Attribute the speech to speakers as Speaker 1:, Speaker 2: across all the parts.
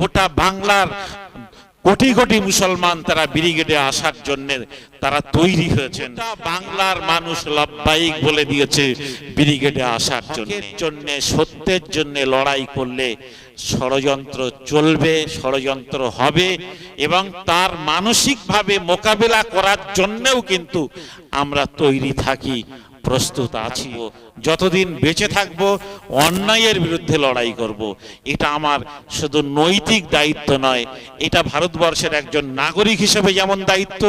Speaker 1: গোটা বাংলার কোটি কোটি মুসলমান তারা ব্রিগেডে আসার জন্য তারা তৈরি হয়েছেন। বাংলার মানুষ লব্বাইক বলে দিয়েছে ব্রিগেডে আসার জন্য, সত্যের জন্য লড়াই করলে ষড়যন্ত্র চলবে, ষড়যন্ত্র হবে এবং তার মানসিকভাবে মোকাবেলা করার জন্যও কিন্তু আমরা তৈরি থাকি। প্রস্তুত আছি। যতদিন বেঁচে থাকব, অন্যায়ের বিরুদ্ধে লড়াই করব। এটা আমার শুধু নৈতিক দায়িত্ব নয়, এটা ভারতবর্ষের একজন নাগরিক হিসেবে যেমন দায়িত্ব,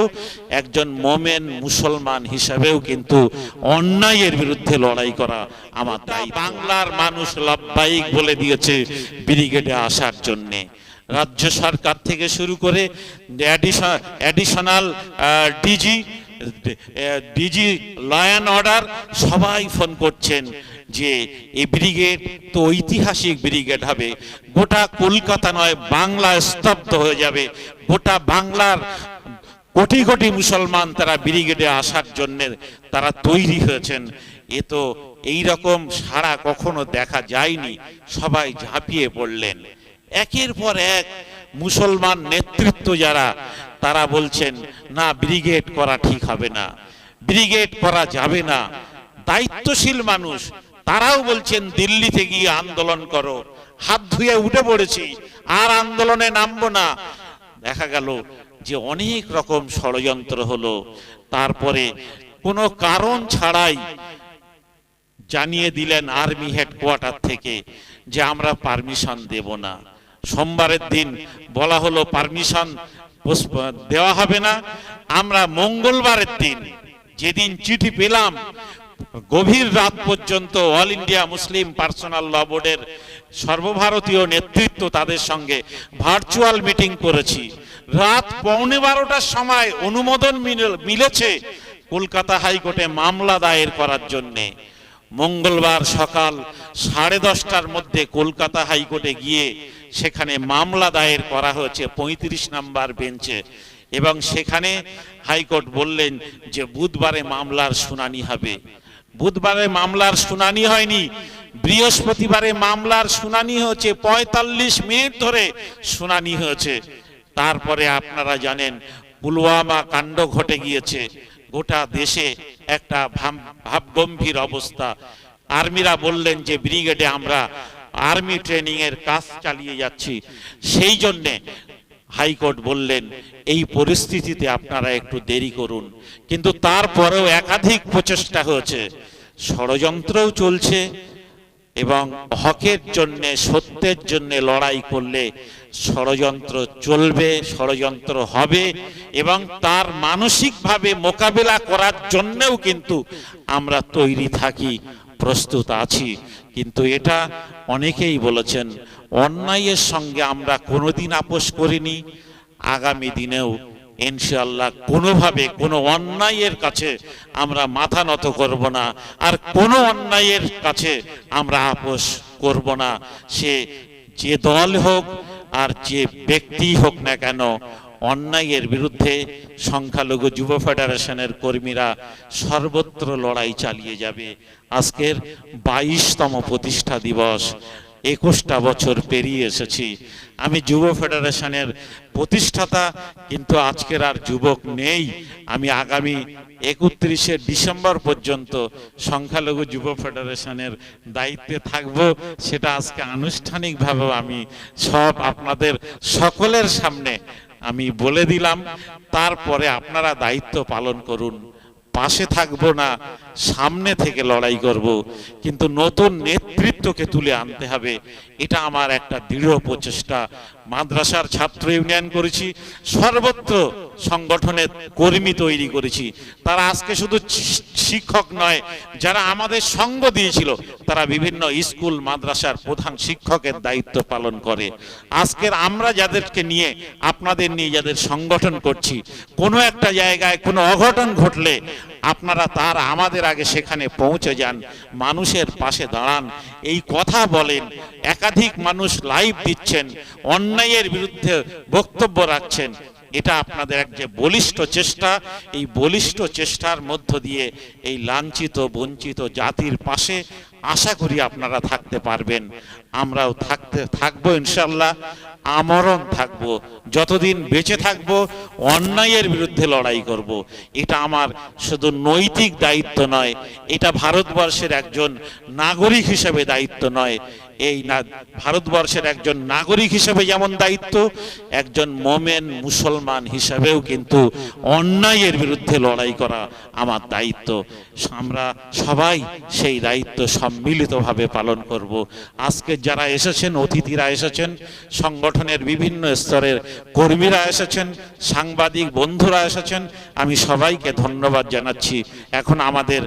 Speaker 1: একজন মোমেন মুসলমান হিসেবেও কিন্তু অন্যায়ের বিরুদ্ধে লড়াই করা আমার দায়িত্ব। বাংলার মানুষ লব্বাইক বলে দিয়েছে ব্রিগেডে আসার জন্যে। রাজ্য সরকার থেকে শুরু করে additional DG DG law and order সবাই ফোন করছেন যে এই ব্রিগেড তো ঐতিহাসিক ব্রিগেড হবে। গোটা কলকাতা নয় বাংলা স্তব্ধ হয়ে যাবে। গোটা বাংলার কোটি কোটি মুসলমান তারা ব্রিগেডে আসার জন্য তারা তৈরি হয়েছেন। এ তো এই রকম সারা কখনো দেখা যায়নি। সবাই ঝাঁপিয়ে পড়লেন। একের পর এক মুসলমান নেতৃত্ব যারা, তারা বলছেন, না, ব্রিগেড করা ঠিক হবে না। ব্রিগেড করা যাবে না। দায়িত্বশীল মানুষ, তারাও বলছেন, দিল্লিতে গিয়ে আন্দোলন করো। হাত ধুয়ে উঠে পড়েছি, আর আন্দোলনে নামবো না। দেখা গেল যে অনেক রকম ষড়যন্ত্র হলো। তারপরে কোনো কারণ ছাড়াই জানিয়ে দিলেন আর্মি হেডকোয়ার্টার থেকে যে আমরা পারমিশন দেব না। সোমবারের দিন বলা হলো পারমিশন দেওয়া হবে না। আমরা মঙ্গলবারের দিন যেদিন চিঠি পেলাম, গভীর রাত পর্যন্ত all India Muslim personal law বোর্ডের সর্বভারতীয় নেতৃত্ব তাদের সঙ্গে ভার্চুয়াল মিটিং করেছি। রাত পৌনে বারোটার সময় অনুমোদন মিল- মিলেছে কলকাতা হাইকোর্টে মামলা দায়ের করার জন্যে। মঙ্গলবার সকাল সাড়ে দশটার মধ্যে কলকাতা হাইকোর্টে গিয়ে সেখানে মামলা দায়ের করা হয়েছে পঁয়ত্রিশ নাম্বার বেঞ্চে। এবং সেখানে হাইকোর্ট বললেন যে বুধবারে মামলার শুনানি হবে। বুধবারে মামলার শুনানি হয়নি, বৃহস্পতিবারে মামলার শুনানি হয়েছে, পঁয়তাল্লিশ মিনিট ধরে শুনানি হয়েছে। তারপরে আপনারা জানেন, পুলওয়ামা কাণ্ড ঘটে গিয়েছে। গোটা দেশে একটা ভাব- ভাবগম্ভীর অবস্থা। আর্মিরা বললেন যে ব্রিগেডে আমরা আর্মি ট্রেনিং এর কাজ চালিয়ে যাচ্ছি। সেই জন্যে হাইকোর্ট বললেন, এই পরিস্থিতিতে আপনারা একটু দেরি করুন। কিন্তু তারপরেও একাধিক প্রচেষ্টা হয়েছে। ষড়যন্ত্রও চলছে এবং হকের জন্য, সত্যের জন্য লড়াই করলে ষড়যন্ত্র চলবে, ষড়যন্ত্র হবে এবং তার মানসিকভাবে মোকাবেলা করার জন্যও কিন্তু আমরা তৈরি থাকি। প্রস্তুত আছি। কিন্তু এটা অনেকেই বলেছেন, অন্যায়ের সঙ্গে আমরা কোনোদিন আপোষ করিনি। আগামী দিনেও ইনশাআল্লাহ কোনোভাবে কোনো অন্যায়ের কাছে আমরা মাথা নত করব না, আর কোনো অন্যায়ের কাছে আমরা আপোষ করব না। সে যে দল হোক আর যে ব্যক্তি হোক না কেন অন্যায়ের বিরুদ্ধে সংখ্যালঘু যুব ফেডারেশনের কর্মীরা সর্বত্র লড়াই চালিয়ে যাবে। আজকের বাইশতম প্রতিষ্ঠা দিবস। একুশটা বছর পেরিয়ে এসেছি। আমি যুব ফেডারেশনের প্রতিষ্ঠাতা, কিন্তু আজকের আর যুবক নেই। আমি আগামী একত্রিশে ডিসেম্বর পর্যন্ত সংখ্যালঘু যুব ফেডারেশনের দায়িত্বে থাকব। সেটা আজকে আনুষ্ঠানিকভাবে আমি সব আপনাদের সকলের সামনে আমি বলে দিলাম তারপরে আপনারা দায়িত্ব পালন করুন। পাশে থাকব না সামনে থেকে লড়াই করব, কিন্তু নতুন নেতৃত্বকে তুলে আনতে হবে। এটা আমার একটা দৃঢ় প্রচেষ্টা। মাদ্রাসার ছাত্র ইউনিয়ন করেছি, সর্বত্র সংগঠনের কর্মী তৈরি করেছি। তারা আজকে শুধু শিক্ষক নয়, যারা আমাদের সঙ্গ দিয়েছিল, তারা বিভিন্ন স্কুল, মাদ্রাসার প্রধান শিক্ষকের দায়িত্ব পালন করে। আজকের আমরা যাদেরকে নিয়ে, আপনাদের নিয়ে যাদের সংগঠন করছি, কোনো একটা জায়গায় কোনো অঘটন ঘটলে, আপনারা তার, আমাদের আগে সেখানে পৌঁছে যান, মানুষের পাশে দাঁড়ান। এই কথা বলেন, একাধিক মানুষ লাইভ দিচ্ছেন, অন্যায়ের বিরুদ্ধে বক্তব্য রাখছেন। এটা আপনাদের এক যে বলিষ্ঠ চেষ্টা, এই বলিষ্ঠ চেষ্টার মধ্য দিয়ে এই লাঞ্ছিত, বঞ্চিত জাতির পাশে আশা করি আপনারা থাকতে পারবেন। আমরাও থাকতে, থাকব ইনশাল্লাহ আমরণ থাকব। যতদিন বেঁচে থাকব, অন্যায়ের বিরুদ্ধে লড়াই করব। এটা আমার শুধু নৈতিক দায়িত্ব নয়, এটা ভারতবর্ষের একজন নাগরিক হিসেবে দায়িত্ব নয়। এই না, ভারতবর্ষের একজন নাগরিক হিসেবে যেমন দায়িত্ব, একজন মোমেন মুসলমান হিসাবেও কিন্তু অন্যায়ের বিরুদ্ধে লড়াই করা আমার দায়িত্ব। আমরা সবাই সেই দায়িত্ব সম্মিলিতভাবে পালন করব। আজকে যারা এসেছেন, অতিথিরা এসেছেন, সংগঠনের বিভিন্ন স্তরের কর্মীরা এসেছেন, সাংবাদিক বন্ধুরা এসেছেন, আমি সবাইকে ধন্যবাদ জানাচ্ছি। এখন আমাদের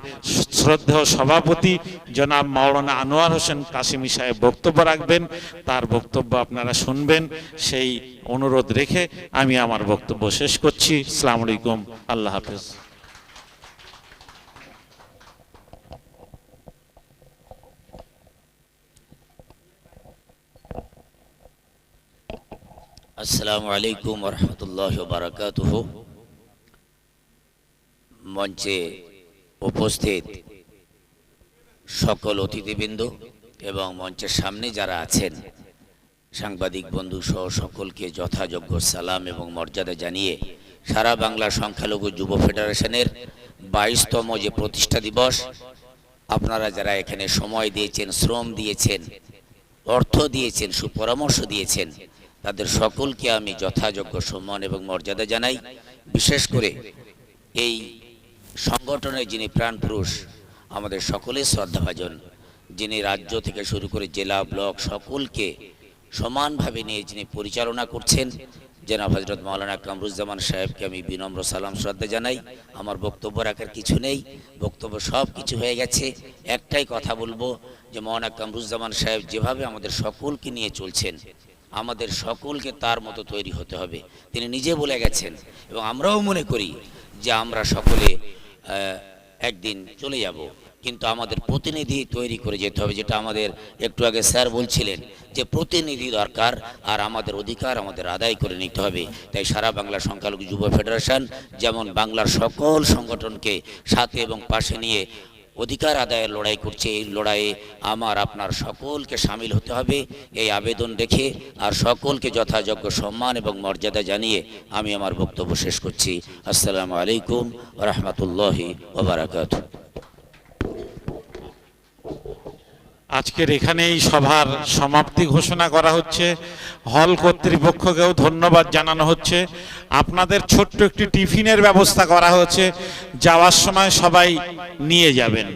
Speaker 1: শ্রদ্ধেয় সভাপতি জনাব মাওলানা আনোয়ার হোসেন কাসিমি সাহেব বক্তব্য রাখবেন, তার বক্তব্য আপনারা শুনবেন, সেই অনুরোধ রেখে আমি আমার বক্তব্য শেষ করছি। আসসালামু আলাইকুম, আল্লাহ হাফেজ।
Speaker 2: আসসালামু আলাইকুম রহমতুল্লাহ বারাকাতুহ মঞ্চে উপস্থিত সকল অতিথিবৃন্দ এবং মঞ্চের সামনে যারা আছেন, সাংবাদিক বন্ধু সহ সকলকে যথাযোগ্য সালাম এবং মর্যাদা জানিয়ে সারা বাংলা সংখ্যালঘু যুব ফেডারেশনের বাইশতম যে প্রতিষ্ঠা দিবস, আপনারা যারা এখানে সময় দিয়েছেন, শ্রম দিয়েছেন, অর্থ দিয়েছেন, সুপরামর্শ দিয়েছেন তাদের সকলকে আমি যথাযোগ্য সম্মান এবং মর্যাদা জানাই। বিশেষ করে এই সংগঠনের যিনি প্রাণপুরুষ আমাদের সকলের শ্রদ্ধাভাজন, যিনি রাজ্য থেকে শুরু করে জেলা, ব্লক সকলকে সমানভাবে নিয়ে যিনি পরিচালনা করছেন, জনাব হজরত মাওলানা কামরুজ্জামান সাহেবকে আমি বিনম্র সালাম, শ্রদ্ধা জানাই। আমার বক্তব্য রাখার কিছু নেই, বক্তব্য সব কিছু হয়ে গেছে। একটাই কথা বলব যে মাওলানা কামরুজ্জামান সাহেব যেভাবে আমাদের সকলকে নিয়ে চলছেন আমাদের সকলকে তার মতো তৈরি হতে হবে। তিনি নিজে বলে গেছেন এবং আমরাও মনে করি যে আমরা সকলে একদিন চলে যাব। কিন্তু আমাদের প্রতিনিধি তৈরি করে যেতে হবে, যেটা আমাদের একটু আগে স্যার বলছিলেন যে প্রতিনিধি দরকার আর আমাদের অধিকার আমাদের আদায় করে নিতে হবে। তাই সারা বাংলা সংখ্যালঘু যুব ফেডারেশন, যেমন বাংলার সকল সংগঠনকে সাথে এবং পাশে নিয়ে অধিকার আদায়ের লড়াই করছে। এই লড়াইয়ে আমার, আপনার সকলকে সামিল হতে হবে। এই আবেদন রেখে আর সকলকে যথাযোগ্য সম্মান এবং মর্যাদা জানিয়ে আমি আমার বক্তব্য শেষ করছি। আসসালামু আলাইকুম রহমতুল্লাহি ওবরাকাত
Speaker 1: আজকের এখানেই সভার সমাপ্তি ঘোষণা করা হচ্ছে। হল কর্তৃপক্ষকেও ধন্যবাদ জানানো হচ্ছে। আপনাদের ছোট্ট একটি টিফিনের ব্যবস্থা করা হয়েছে। যাওয়ার সময় সবাই নিয়ে যাবেন।